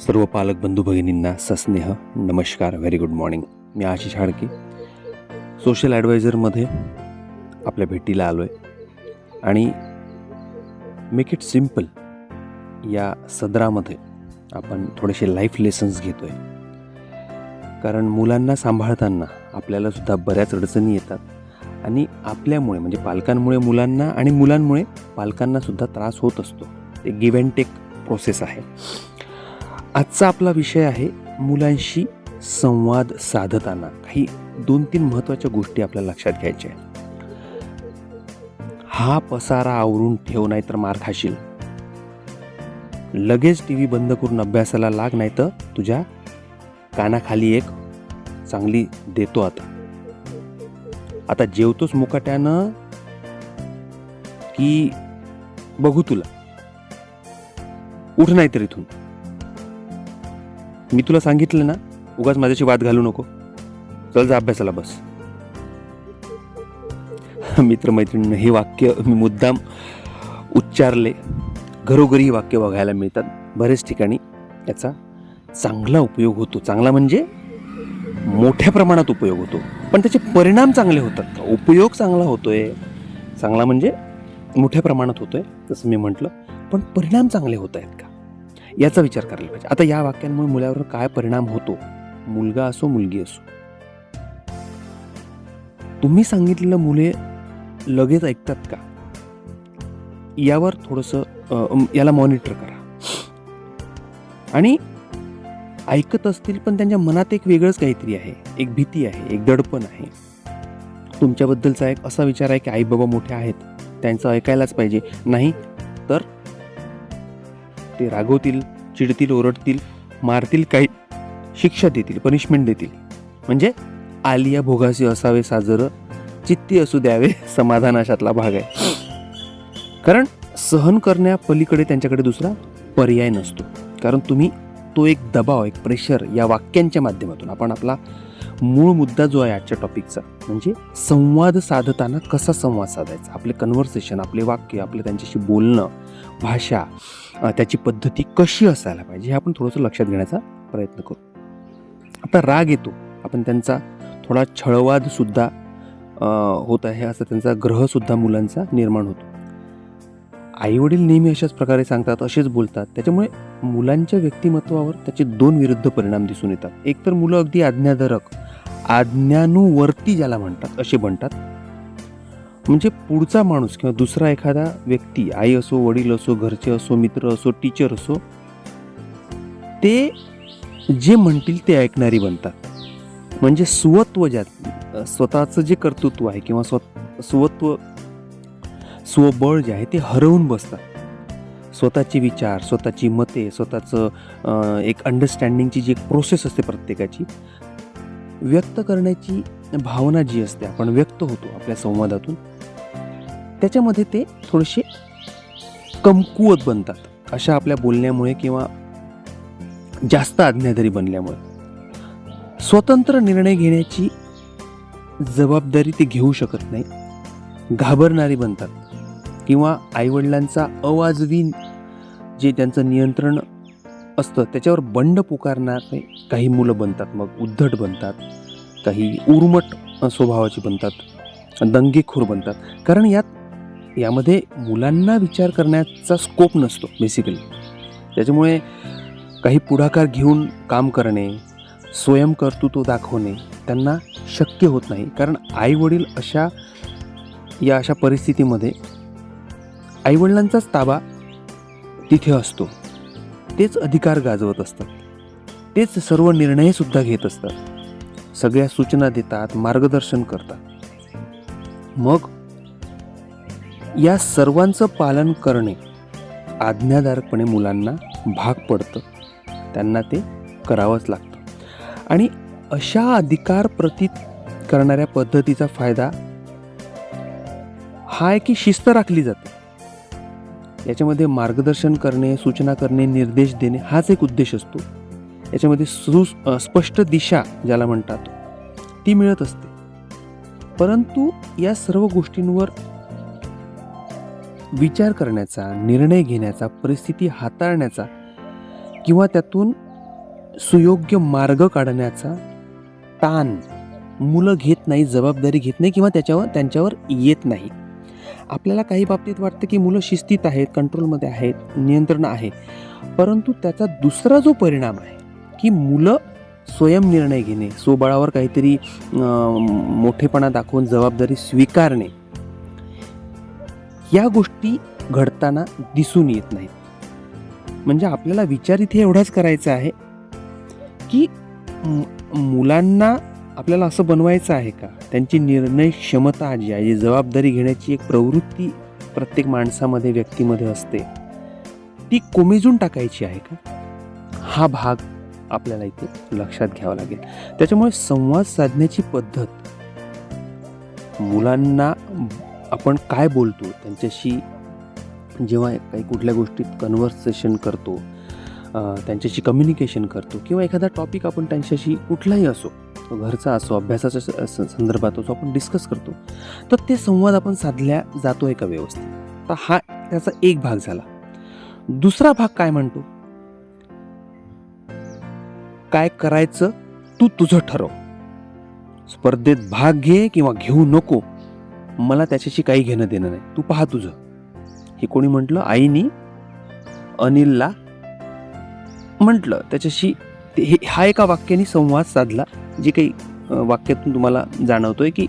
सर्व पालक बंधू भगिनींना सस्नेह नमस्कार व्हेरी गुड मॉर्निंग मी आशिष हाडके सोशल ॲडवायझरमध्ये आपल्या भेटीला आलो आहे आणि मेक इट सिंपल या सदरामध्ये आपण थोडेसे लाईफ लेसन्स घेतो आहे कारण मुलांना सांभाळताना आपल्यालासुद्धा बऱ्याच अडचणी येतात. आणि आपल्यामुळे म्हणजे पालकांमुळे मुलांना आणि मुलांमुळे पालकांनासुद्धा त्रास होत असतो. एक गिव्ह अँड टेक प्रोसेस आहे. आजचा आपला विषय आहे मुलांशी संवाद साधताना. काही दोन तीन महत्त्वाच्या गोष्टी आपल्याला लक्षात घ्यायच्या आहेत. हा पसारा आवरून ठेव नाही तर मार खाशील. लगेच टी व्ही बंद करून अभ्यासाला लाग नाही तर तुझ्या कानाखाली एक चांगली देतो आता. आता जेवतोस मुकाट्यानं की बघू तुला? उठ नाही तर इथून. मी तुला सांगितलं ना उगाच माझ्याशी वाद घालू नको. चल जा अभ्यासाला बस. मित्रमैत्रिणीनं हे वाक्य मी मुद्दाम उच्चारले. घरोघरी ही वाक्य बघायला मिळतात बरेच ठिकाणी. याचा चांगला उपयोग होतो. चांगला म्हणजे मोठ्या प्रमाणात उपयोग होतो. पण त्याचे परिणाम चांगले होतात का? उपयोग चांगला होतोय. चांगला म्हणजे मोठ्या प्रमाणात होतोय जसं मी म्हटलं. पण परिणाम चांगले होत आहेत का? याचा विचार करायला पाहिजे. आता या वाक्यांमुळे मुलावर काय परिणाम होतो? मुलगा असो मुलगी असो. तुम्ही सांगितलेलं मुले लगेच ऐकतात का? यावर थोडंसं याला मॉनिटर करा. आणि ऐकत असतील पण त्यांच्या मनात एक वेगळंच काहीतरी आहे. एक भीती आहे एक दडपण आहे. तुमच्याबद्दलचा एक असा विचार आहे की आई बाबा मोठे आहेत. त्यांचं ऐकायलाच पाहिजे. नाही तर ते रागवतील चिडतील ओरडतील मारतील काही. शिक्षा देतील पनिशमेंट देतील. म्हणजे आलिया भोगासी असावे साजर चित्ती असू द्यावे समाधान अशातला भाग आहे. कारण सहन करण्यापलीकडे त्यांच्याकडे दुसरा पर्याय नसतो. कारण तुम्ही तो एक दबाव एक प्रेशर या वाक्यांच्या माध्यमातून. आपण आपला मूळ मुद्दा जो आहे आजच्या टॉपिकचा म्हणजे संवाद साधताना कसा संवाद साधायचा? आपले कन्व्हर्सेशन आपले वाक्य आपले त्यांच्याशी बोलणं भाषा त्याची पद्धती कशी असायला पाहिजे हे आपण थोडंसं लक्षात घेण्याचा प्रयत्न करू. आता राग येतो. आपण त्यांचा थोडा छळवादसुद्धा होत आहे. असा त्यांचा ग्रहसुद्धा मुलांचा निर्माण होतो. आईवडील नेहमी अशाच प्रकारे सांगतात असेच बोलतात. त्याच्यामुळे मुलांच्या व्यक्तिमत्वावर त्याचे दोन विरुद्ध परिणाम दिसून येतात. एकतर मुलं अगदी आज्ञाधारक आज्ञानुवर्ती ज्याला म्हणतात असे बनतात. म्हणजे पुढचा माणूस किंवा दुसरा एखादा व्यक्ती आई असो वडील असो घरचे असो मित्र असो टीचर असो ते जे म्हणतील ते ऐकणारी बनतात. म्हणजे स्वत्व ज्यात स्वतःचं जे कर्तृत्व आहे किंवा स्व स्वत्व स्वबळ जे आहे ते हरवून बसतात. स्वतःचे विचार स्वतःची मते स्वतःचं एक अंडरस्टँडिंगची जी एक प्रोसेस असते प्रत्येकाची व्यक्त करण्याची भावना जी असते आपण व्यक्त होतो आपल्या संवादातून त्याच्यामध्ये ते थोडेसे कमकुवत बनतात अशा आपल्या बोलण्यामुळे किंवा जास्त आज्ञाधारी बनल्यामुळे. स्वतंत्र निर्णय घेण्याची जबाबदारी ते घेऊ शकत नाही घाबरणारी बनतात किंवा आईवडिलांचा अवाजवी जे त्यांचं नियंत्रण असतं त्याच्यावर बंड पुकारणारे काही मुलं बनतात मग उद्धट बनतात काही उर्मट स्वभावाची बनतात दंगेखोर बनतात. कारण यात यामध्ये मुलांना विचार करण्याचा स्कोप नसतो बेसिकली त्याच्यामुळे काही पुढाकार घेऊन काम करणे स्वयंकर्तृत्व दाखवणे त्यांना शक्य होत नाही. कारण आईवडील अशा या अशा परिस्थितीमध्ये आईवडिलांचाच ताबा तिथे असतो. तेच अधिकार गाजवत असतात. तेच सर्व निर्णयसुद्धा घेत असतात. सगळ्या सूचना देतात मार्गदर्शन करतात. मग या सर्वांचं पालन करणे आज्ञाधारकपणे मुलांना भाग पडतं. त्यांना ते करावंच लागतं. आणि अशा अधिकार प्रतीत करणाऱ्या पद्धतीचा फायदा हा आहे की शिस्त राखली जाते. याच्यामध्ये मार्गदर्शन करणे सूचना करणे निर्देश देणे हाच एक उद्देश असतो. याच्यामध्ये सु स्पष्ट दिशा ज्याला म्हणतात ती मिळत असते. परंतु या सर्व गोष्टींवर विचार करण्याचा निर्णय घेण्याचा परिस्थिती हाताळण्याचा किंवा त्यातून सुयोग्य मार्ग काढण्याचा ताण मुलं घेत नाही जबाबदारी घेत नाही किंवा त्याच्यावर त्यांच्यावर येत नाही. आपल्याला काही बाबतीत वाटतं की मुलं शिस्तीत आहेत कंट्रोलमध्ये आहेत नियंत्रण आहे. परंतु त्याचा दुसरा जो परिणाम आहे की मुलं स्वयं निर्णय घेणे स्वबळावर काहीतरी मोठेपणा दाखवून जबाबदारी स्वीकारणे या गोष्टी घडताना दिसून येत नाहीत. म्हणजे आपल्याला विचार इथे एवढाच करायचा आहे की मुलांना आपल्याला असं बनवायचं आहे का? त्यांची निर्णय क्षमता जी आहे जी जबाबदारी घेण्याची एक प्रवृत्ती प्रत्येक माणसामध्ये व्यक्तीमध्ये असते ती कोमेजून टाकायची आहे का? हा भाग आपल्याला इथे लक्षात घ्यावा लागेल. त्याच्यामुळे संवाद साधण्याची पद्धत मुलांना आपण काय बोलतो त्यांच्याशी जेव्हा काही कुठल्या गोष्टीत कन्व्हर्सेशन करतो त्यांच्याशी कम्युनिकेशन करतो किंवा एखादा टॉपिक आपण त्यांच्याशी कुठलाही असो तो घरचा असो अभ्यासाच्या संदर्भात असो आपण डिस्कस करतो तर ते संवाद आपण साधल्या जातो का व्यवस्थित. तर हा त्याचा एक भाग झाला. दुसरा भाग काय म्हणतो? काय करायचं? तू तुझं ठरव. स्पर्धेत भाग घे किंवा घेऊ नको. मला त्याच्याशी काही घेणं देणं नाही. तू पहा तुझं. हे कोणी म्हटलं? आईनी अनिलला म्हटलं. त्याच्याशी ते हे हा एका वाक्याने संवाद साधला. जे काही वाक्यातून तुम्हाला जाणवतोय की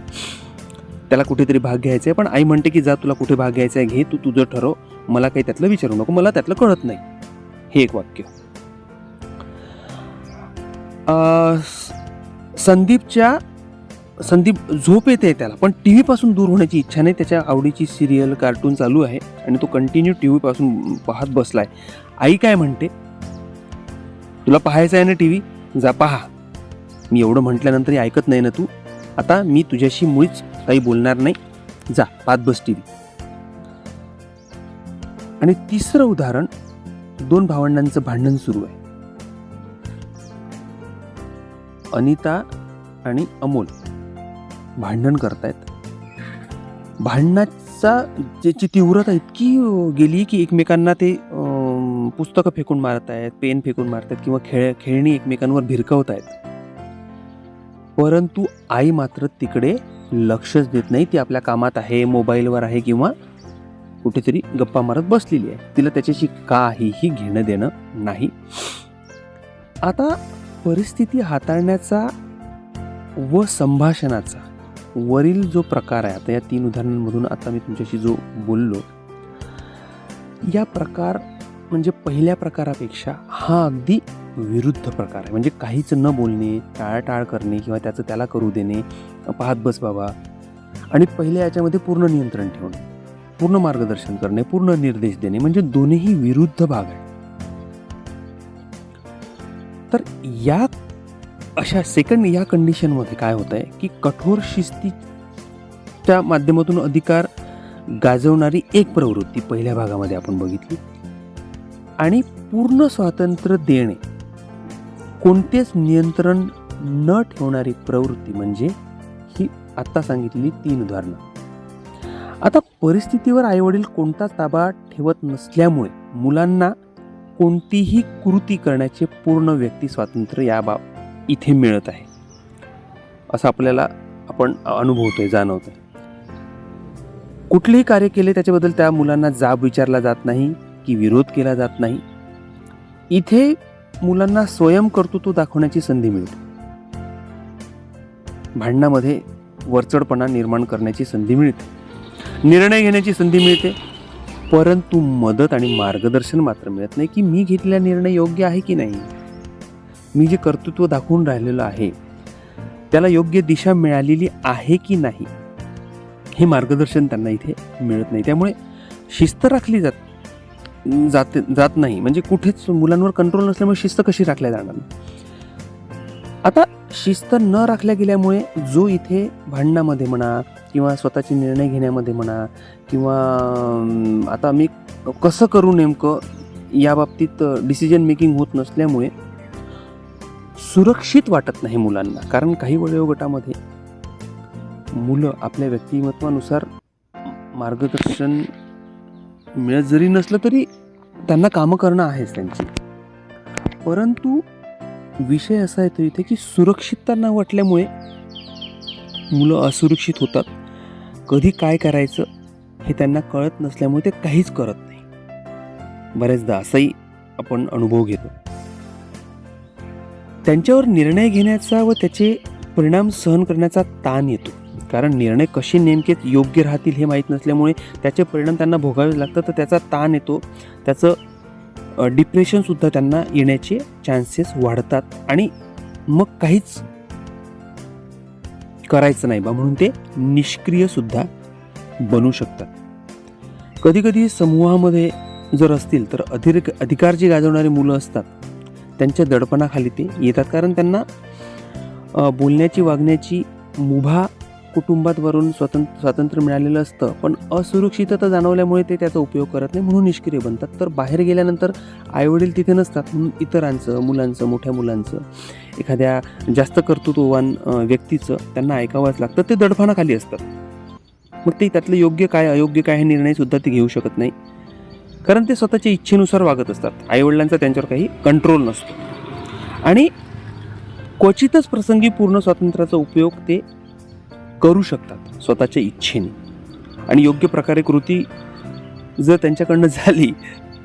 त्याला कुठेतरी भाग घ्यायचा आहे पण आई म्हणते की जा तुला कुठे भाग घ्यायचा आहे घे तू तुझं ठरव. मला काही त्यातलं विचारू नको. मला त्यातलं कळत नाही. हे एक वाक्य. स- संदीपच्या संदीप झोप येते त्याला पण टी व्हीपासून दूर होण्याची इच्छा नाही. त्याच्या आवडीची सिरियल कार्टून चालू आहे आणि तो कंटिन्यू टी व्हीपासून पाहत बसलाय. आई काय म्हणते? तुला पाहायचं आहे ना टी व्ही जा पहा. मी एवढं म्हटल्यानंतरही ऐकत नाही ना तू. आता मी तुझ्याशी मुळीच काही बोलणार नाही. जा पाहत बस टी व्ही आणि तिसरं उदाहरण दोन भावंडांचं भांडण सुरू आहे. अनिता आणि अमोल. भांडण करतायत. भांडणाचा ज्याची तीव्रता इतकी गेली की एकमेकांना ते पुस्तकं फेकून मारत आहेत पेन फेकून मारतात किंवा खेळ खेळणी एकमेकांवर भिरकवत आहेत परंतु आई मात्र तिकडे लक्षच देत नाही. ती आपल्या कामात आहे मोबाईलवर आहे किंवा कुठेतरी गप्पा मारत बसलेली आहे. तिला त्याच्याशी काहीही घेणं देणं नाही. आता परिस्थिती हाताळण्याचा व संभाषणाचा वरील जो प्रकार आहे आता या तीन उदाहरणांमधून आता मी तुमच्याशी जो बोललो या प्रकार म्हणजे पहिल्या प्रकारापेक्षा हा अगदी विरुद्ध प्रकार आहे. म्हणजे काहीच न बोलणे टाळाटाळ करणे किंवा त्याचं त्याला करू देणे पाहत बस बाबा. आणि पहिल्या याच्यामध्ये पूर्ण नियंत्रण ठेवणे पूर्ण मार्गदर्शन करणे पूर्ण निर्देश देणे म्हणजे दोन्हीही विरुद्ध भाग आहे. तर या अशा सेकंड या कंडिशनमध्ये काय होतं आहे की कठोर शिस्तीच्या माध्यमातून अधिकार गाजवणारी एक प्रवृत्ती पहिल्या भागामध्ये आपण बघितली. आणि पूर्ण स्वातंत्र्य देणे कोणतेच नियंत्रण न ठेवणारी प्रवृत्ती म्हणजे ही आत्ता सांगितलेली तीन उदाहरणं. आता परिस्थितीवर आईवडील कोणताच ताबा ठेवत नसल्यामुळे मुलांना कोणतीही कृती करण्याचे पूर्ण व्यक्ती स्वातंत्र्य या बाब इथे मिळत आहे. असं आपल्याला आपण अनुभवतो आहे जाणवतो आहे कुठलेही कार्य केले त्याच्याबद्दल त्या मुलांना जाब विचारला जात नाही की विरोध केला जात नाही. इथे मुलांना स्वयं कर्तृत्व दाखवण्याची संधी मिळते. भांडणामध्ये वरचढपणा निर्माण करण्याची संधी मिळते. निर्णय घेण्याची संधी मिळते. परंतु मदत आणि मार्गदर्शन मात्र मिळत नाही की मी घेतलेला निर्णय योग्य आहे की नाही. मी जे कर्तृत्व दाखवून राहिलेलं आहे त्याला योग्य दिशा मिळालेली आहे की नाही हे मार्गदर्शन त्यांना इथे मिळत नाही. त्यामुळे शिस्त राखली जात जात जात नाही. म्हणजे कुठेच मुलांवर कंट्रोल नसल्यामुळे शिस्त कशी राखल्या जाणार? आता शिस्त न राखल्या गेल्यामुळे जो इथे भांडणामध्ये म्हणा किंवा स्वतःचे निर्णय घेण्यामध्ये म्हणा किंवा आता मी कसं करू नेमकं या बाबतीत डिसिजन मेकिंग होत नसल्यामुळे सुरक्षित वाटत नाही मुलांना. कारण काही वयोगटामध्ये मुलं आपल्या व्यक्तिमत्वानुसार मार्गदर्शन मिळत जरी नसलं तरी त्यांना कामं करणं आहेच त्यांची. परंतु विषय असा येतो इथे की सुरक्षितता न वाटल्यामुळे मुलं असुरक्षित होतात. कधी काय करायचं हे त्यांना कळत नसल्यामुळे ते काहीच करत नाही. बऱ्याचदा असाही आपण अनुभव घेतो. त्यांच्यावर निर्णय घेण्याचा व त्याचे परिणाम सहन करण्याचा ताण येतो. कारण निर्णय कसे नेमकेच योग्य राहतील हे माहीत नसल्यामुळे त्याचे परिणाम त्यांना भोगावे लागतात तर त्याचा ताण येतो. त्याचं डिप्रेशनसुद्धा त्यांना येण्याचे चान्सेस वाढतात आणि मग काहीच करायचं नाही बा म्हणून ते निष्क्रियसुद्धा बनू शकतात. कधीकधी समूहामध्ये जर असतील तर अधिक अधिकार जे गाजवणारी मुलं असतात त्यांच्या दडपणाखाली ते येतात. कारण त्यांना बोलण्याची वागण्याची मुभा कुटुंबात वरून स्वतंत्र स्वातंत्र्य मिळालेलं असतं. पण असुरक्षितता जाणवल्यामुळे ते त्याचा उपयोग करत नाही म्हणून निष्क्रिय बनतात. तर बाहेर गेल्यानंतर आईवडील तिथे नसतात म्हणून इतरांचं मुलांचं मोठ्या मुलांचं एखाद्या जास्त कर्तृत्ववान व्यक्तीचं त्यांना ऐकावंच लागतं. ते दडपणाखाली असतात. मग ते त्यातलं योग्य काय अयोग्य काय हे निर्णयसुद्धा ते घेऊ शकत नाही. कारण ते स्वतःच्या इच्छेनुसार वागत असतात. आईवडिलांचा त्यांच्यावर काही कंट्रोल नसतो. आणि क्वचितच प्रसंगी पूर्ण स्वातंत्र्याचा उपयोग ते करू शकतात स्वतःच्या इच्छेने. आणि योग्य प्रकारे कृती जर त्यांच्याकडनं झाली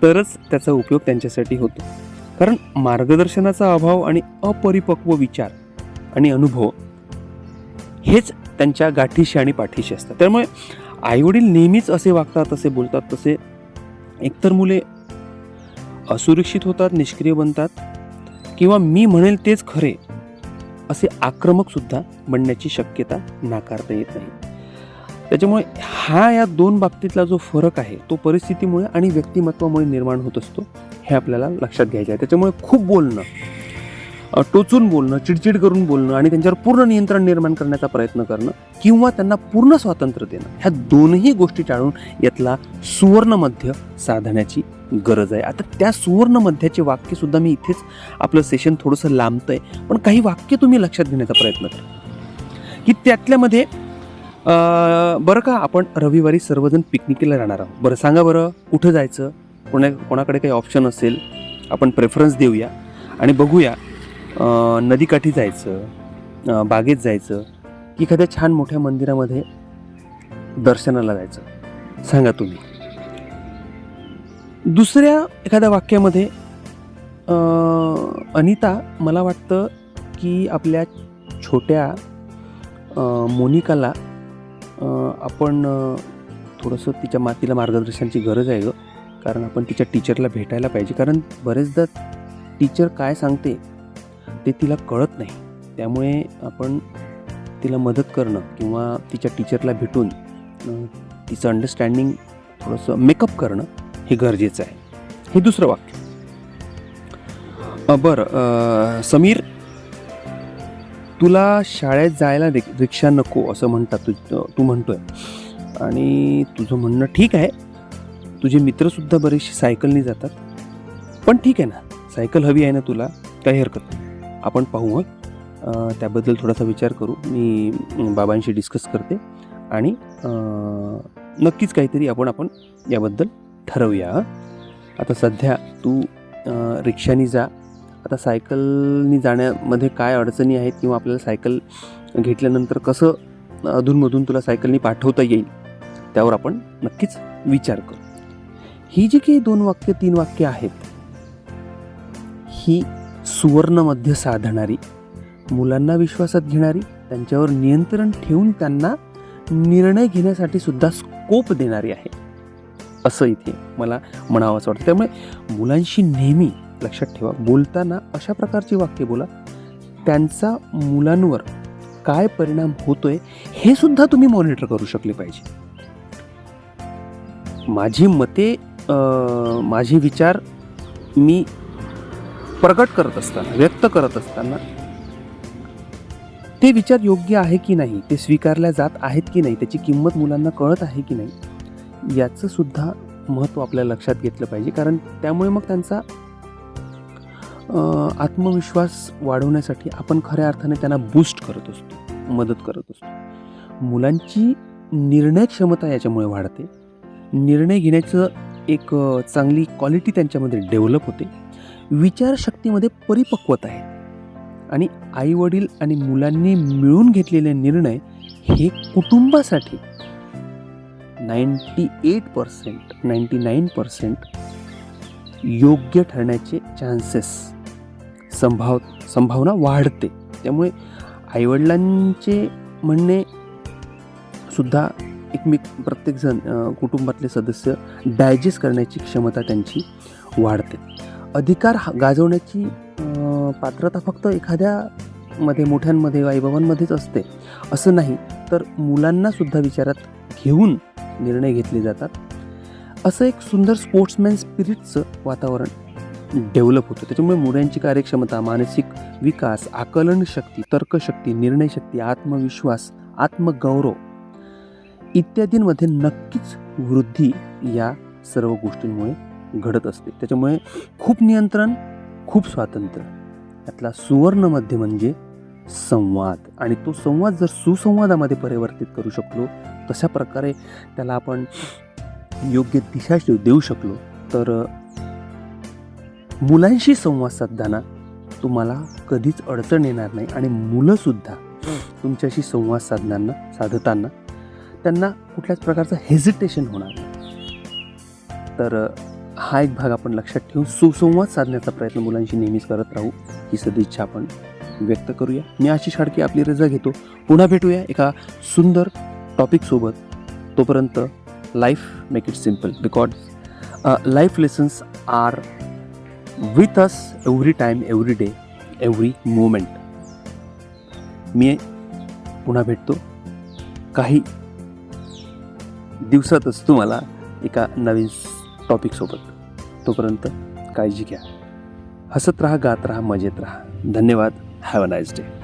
तरच त्याचा उपयोग त्यांच्यासाठी होतो. कारण मार्गदर्शनाचा अभाव आणि अपरिपक्व विचार आणि अनुभव हेच त्यांच्या गाठीशी आणि पाठीशी असतात. त्यामुळे आईवडील नेहमीच असे वागतात असे बोलतात तसे एकतर मुले असुरक्षित होतात निष्क्रिय बनतात किंवा मी म्हणेल तेच खरे असे आक्रमकसुद्धा बनण्याची शक्यता नाकारता येत नाही. त्याच्यामुळे हा या दोन बाबतीतला जो फरक आहे तो परिस्थितीमुळे आणि व्यक्तिमत्वामुळे निर्माण होत असतो हे आपल्याला लक्षात घ्यायचं आहे. त्याच्यामुळे खूप बोलणं टोचून बोलणं चिडचिड करून बोलणं आणि त्यांच्यावर पूर्ण नियंत्रण निर्माण करण्याचा प्रयत्न करणं किंवा त्यांना पूर्ण स्वातंत्र्य देणं ह्या दोनही गोष्टी टाळून यातला सुवर्णमध्य साधण्याची गरज आहे. आता त्या सुवर्णमध्याचे वाक्यसुद्धा मी इथेच आपलं सेशन थोडंसं लांबतं आहे पण काही वाक्य तुम्ही लक्षात घेण्याचा प्रयत्न करा. की त्यातल्यामध्ये बरं का आपण रविवारी सर्वजण पिकनिकला राहणार आहोत. बरं सांगा बरं कुठं जायचं? कोणा कोणाकडे काही ऑप्शन असेल? आपण प्रेफरन्स देऊया आणि बघूया. नदीकाठी जायचं बागेत जायचं की एखाद्या छान मोठ्या मंदिरामध्ये दर्शनाला जायचं. सांगा तुम्ही. दुसऱ्या एखाद्या वाक्यामध्ये अनिता मला वाटतं की आपल्या छोट्या मोनिकाला आपण थोडंसं तिच्या मातीला मार्गदर्शनाची गरज आहे ग. कारण आपण तिच्या टीचरला भेटायला पाहिजे. कारण बरेचदा टीचर काय सांगते ते तिला कळत नाही. त्यामुळे आपण तिला मदत करणं किंवा तिच्या टीचरला भेटून तिचं अंडरस्टँडिंग थोडंसं मेकअप करणं हे गरजेचं आहे. हे दुसरं वाक्य. बरं समीर तुला शाळेत जायला रिक रिक्षा नको असं म्हणतात तू तू म्हणतोय. आणि तुझं म्हणणं ठीक आहे. तुझे मित्रसुद्धा बरेचसे सायकलने जातात. पण ठीक आहे ना. सायकल हवी आहे ना तुला? काही हरकत नाही. आपण पाहू हं. त्याबद्दल थोडासा विचार करू. मी बाबांशी डिस्कस करते आणि नक्कीच काहीतरी आपण आपण याबद्दल ठरवूया आता सध्या तू रिक्षाने जा. आता सायकलनी जाण्यामध्ये काय अडचणी आहेत किंवा आपल्याला सायकल घेतल्यानंतर कसं अधूनमधून तुला सायकलनी पाठवता येईल त्यावर आपण नक्कीच विचार करू. ही जी काही दोन वाक्य तीन वाक्य आहेत ही सुवर्णमध्ये साधणारी मुलांना विश्वासात घेणारी त्यांच्यावर नियंत्रण ठेवून त्यांना निर्णय घेण्यासाठी सुद्धा स्कोप देणारी आहे. असं इथे मला म्हणावं असं वाटतं. त्यामुळे मुलांशी नेहमी लक्षात ठेवा. बोलताना अशा प्रकारची वाक्य बोला. त्यांचा मुलांवर काय परिणाम होतोय हे सुद्धा तुम्ही मॉनिटर करू शकले पाहिजे. माझी मते माझे विचार मी प्रकट करत असताना व्यक्त करत असताना ते विचार योग्य आहे की नाही? ते स्वीकारल्या जात आहेत की नाही? त्याची किंमत मुलांना कळत आहे की नाही? याचं सुद्धा महत्त्व आपल्या लक्षात घेतलं पाहिजे. कारण त्यामुळे मग त्यांचा आत्मविश्वास वाढवण्यासाठी आपण खऱ्या अर्थाने त्यांना बूस्ट करत असतो मदत करत असतो. मुलांची निर्णय क्षमता याच्यामुळे वाढते. निर्णय घेण्याचं एक चांगली क्वालिटी त्यांच्यामध्ये डेव्हलप होते. विचारशक्तीमध्ये परिपक्वता आहे. आणि आई वडील आणि मुलांनी मिळून घेतलेले निर्णय हे कुटुंबासाठी ninety eight percent ninety nine percent योग्य ठरण्याचे चान्सेस संभाव संभावना वाढते. त्यामुळे आईवडिलांचे म्हणणे सुद्धा एकमेक प्रत्येकजण कुटुंबातले सदस्य डायजेस्ट करण्याची क्षमता त्यांची वाढते. अधिकार हा- गाजवण्याची पात्रता फक्त एखाद्या मध्ये मोठ्यांमध्ये आईबाबांमध्येच असते. असं नाही तर मुलांना सुद्धा विचारात घेऊन निर्णय घेतले जातात. असं एक सुंदर स्पोर्ट्समॅन स्पिरिटचं वातावरण डेव्हलप होतं. त्याच्यामुळे मुलांची कार्यक्षमता मानसिक विकास आकलन शक्ती तर्कशक्ती निर्णयशक्ती आत्मविश्वास आत्मगौरव इत्यादींमध्ये नक्कीच वृद्धी या सर्व गोष्टींमुळे घडत असते. त्याच्यामुळे खूप नियंत्रण खूप स्वातंत्र्य. यातला सुवर्णमध्ये म्हणजे संवाद. आणि तो संवाद जर सुसंवादामध्ये परिवर्तित करू शकलो तशा प्रकारे त्याला आपण योग्य दिशा देऊ- शकलो तर मुलांशी संवाद साधताना तुम्हाला कधीच अडचण येणार नाही. आणि मुलंसुद्धा तुमच्याशी संवाद साधताना साधताना त्यांना कुठल्याच प्रकारचं हेजिटेशन होणार नाही. तर हा एक भाग आपण लक्षात ठेवून सुसंवाद साधण्याचा प्रयत्न मुलांशी नेहमीच करत राहू ही सदिच्छा आपण व्यक्त करूया. मी आशिष खाडके आपली रजा घेतो. पुन्हा भेटूया एका सुंदर टॉपिकसोबत तोपर्यंत life make it simple because life lessons are with us every time every day every moment मी पुन्हा भेटतो. काही दिवसातच तुम्हाला एका नवीन टॉपिकसोबत तोपर्यंत काळजी घ्या. हसत राहा गात राहा मजेत राहा. धन्यवाद. Have a nice day